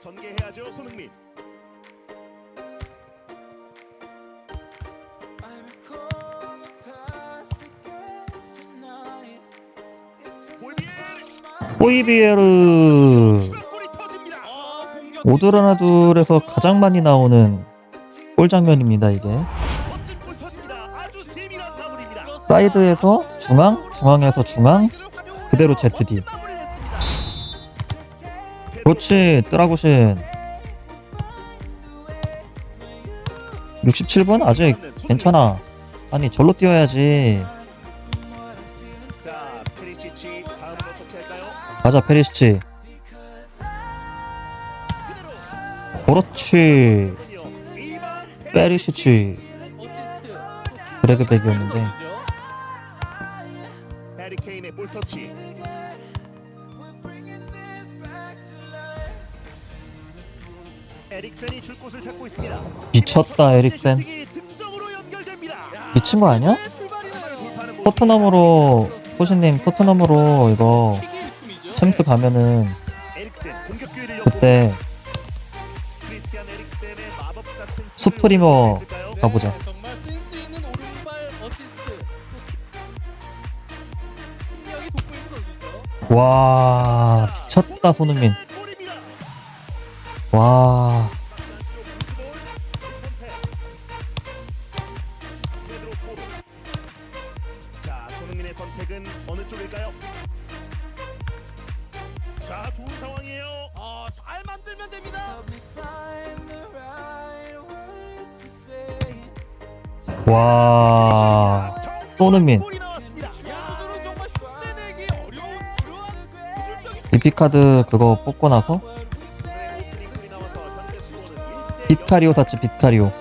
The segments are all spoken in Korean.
전개해야죠 손흥민. 호이비에르. 아, 오드라나둘에서 가장 많이 나오는 골 장면입니다 이게. 사이드에서 중앙 중앙에서 중앙. 그대로 ZD 그렇지 뜨라구신 67분? 아직 괜찮아. 아니 절로 뛰어야지? 가자 페리시치. 그렇지. 페리시치. 브레그백이었는데 에릭센이 줄 곳을 찾고 있습니다. 미쳤다 에릭센. 미친 거 아니야? 토트넘으로 호신님 토트넘으로 이거 챔스 가면은 그때 수프리머? 가보자. 선수죠. 와 미쳤다 손흥민. 와 자, 손흥민의 선택은 어느 쪽일까요? 자, 좋은 상황이에요. 아, 잘 만들면 됩니다. 와, 손흥민. 골이 나왔습니다. 오늘은 정말 흉내내기 어려운 그러한 기술적인 비피카드 그거 뽑고 나서 골이 나와서 현재 스코어는 1대 빗카리오 샀지 빗카리오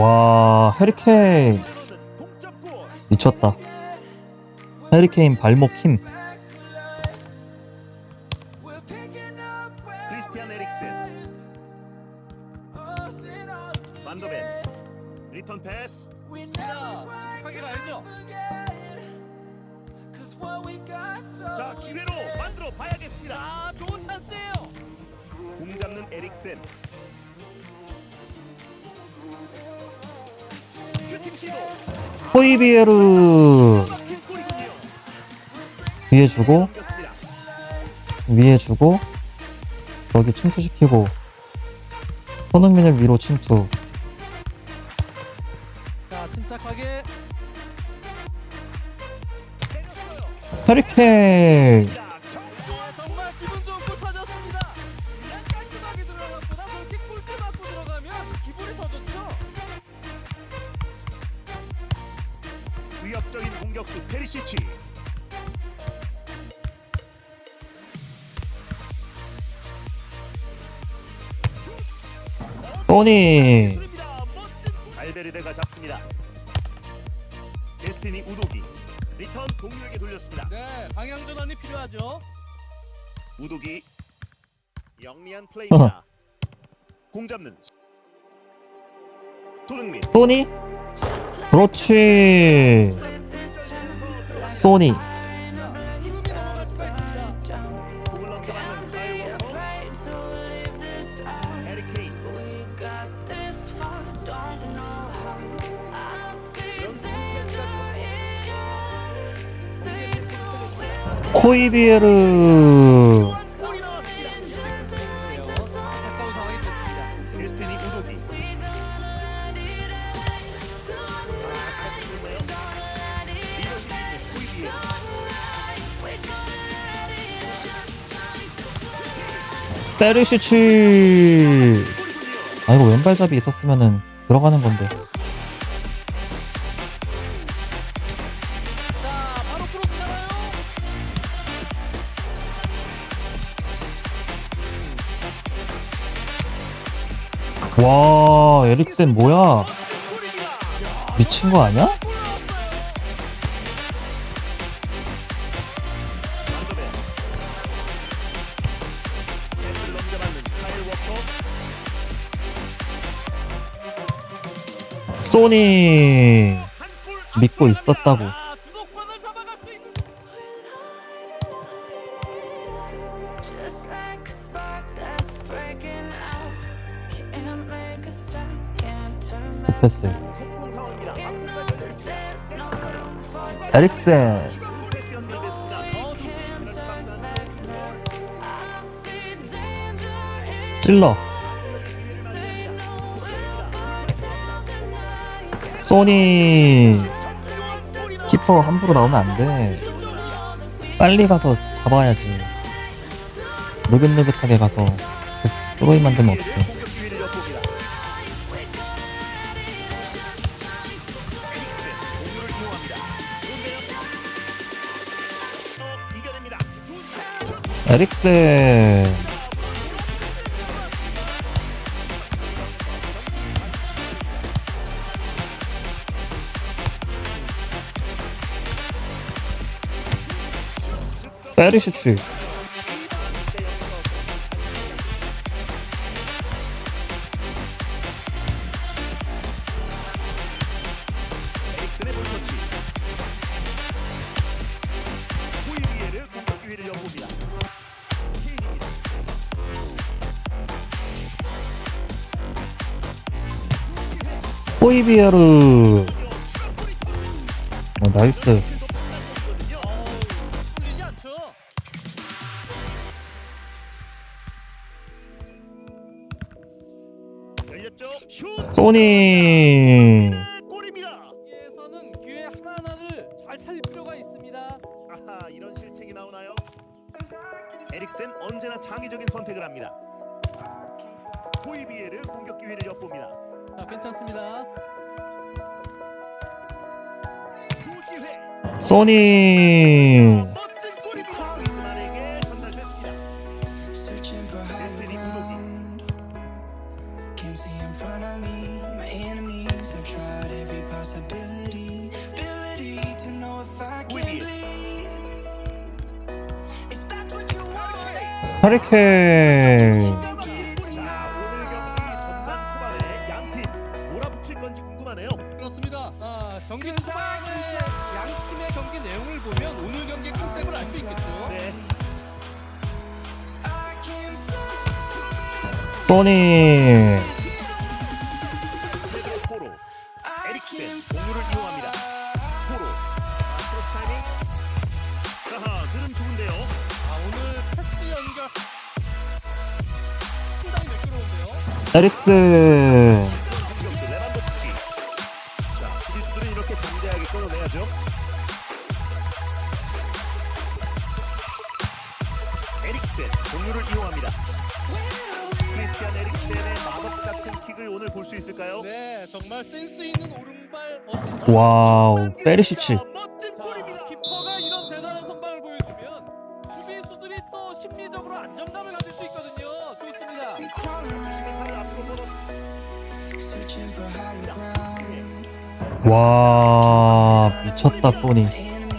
와 해리케인. 미쳤다 해리케인 발목 힘 크리스티안 에릭센. 만더벤. 리턴 패스. 자, 침착하게 가야죠. 자, 기회로 만들어 봐야겠습니다. 아, 좋은 찬스예요. 공 잡는 에릭센. 호이비에르. 위에 주고. 위에 주고 여기 침투시키고 손흥민을 위로 침투. 해리케인 위협적인 공격수 페리시치. 멋진 알베르데가 잡습니다. 데스티니 우도기. 리턴 동료에게 돌렸습니다. 네, 방향 전환이 필요하죠. 우도기. 영리한 플레이입니다. 공 잡는 손흥민. 소니 그렇지 소니 넘어갈 수가 있습니다. 공을 넘겨받는 카일 워커. 해리 케인. 호이비에르 페르시치 아 이거 왼발잡이 있었으면은 들어가는 건데. 와 에릭센 뭐야. 미친 거 아니야? No room for doubt. 에릭센. 추가 소니. 키퍼 함부로 나오면 안 돼. 빨리 가서 잡아야지. 느긋느긋하게 가서 또로이 만들면 어떡해. 에릭센 페리시치. 호이비에르. 어, 나이스. 소니. 골입니다. 여기에서는 기회 하나하나를 잘 살릴 필요가 있습니다. 아하, 이런 실책이 나오나요? 에릭센 언제나 창의적인 선택을 합니다. 호이비에를 공격 기회를 엿봅니다. 자, 괜찮습니다. 소니. Possibility. Ability to know if I can bleed. If that's what you want. 경기 궁금하네요. 그렇습니다. 아, 경기 초반에 양 팀의 경기 내용을 보면 오늘 경기의 컨셉을 알 수 있겠죠. 네. 소니. 에릭센 공유를 이용합니다. 크리스티안 에릭센의 마법 같은 킥을 오늘 볼 수 있을까요? 네, 정말 센스 있는 오른발. 와우. 페리시치. 와. 미쳤다, 소니. Enemies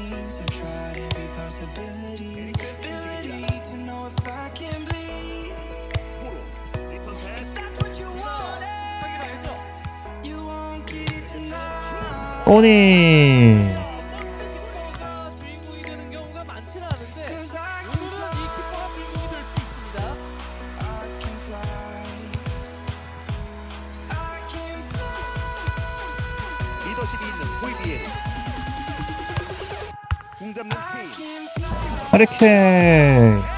공 잡는 fly. 하리케인.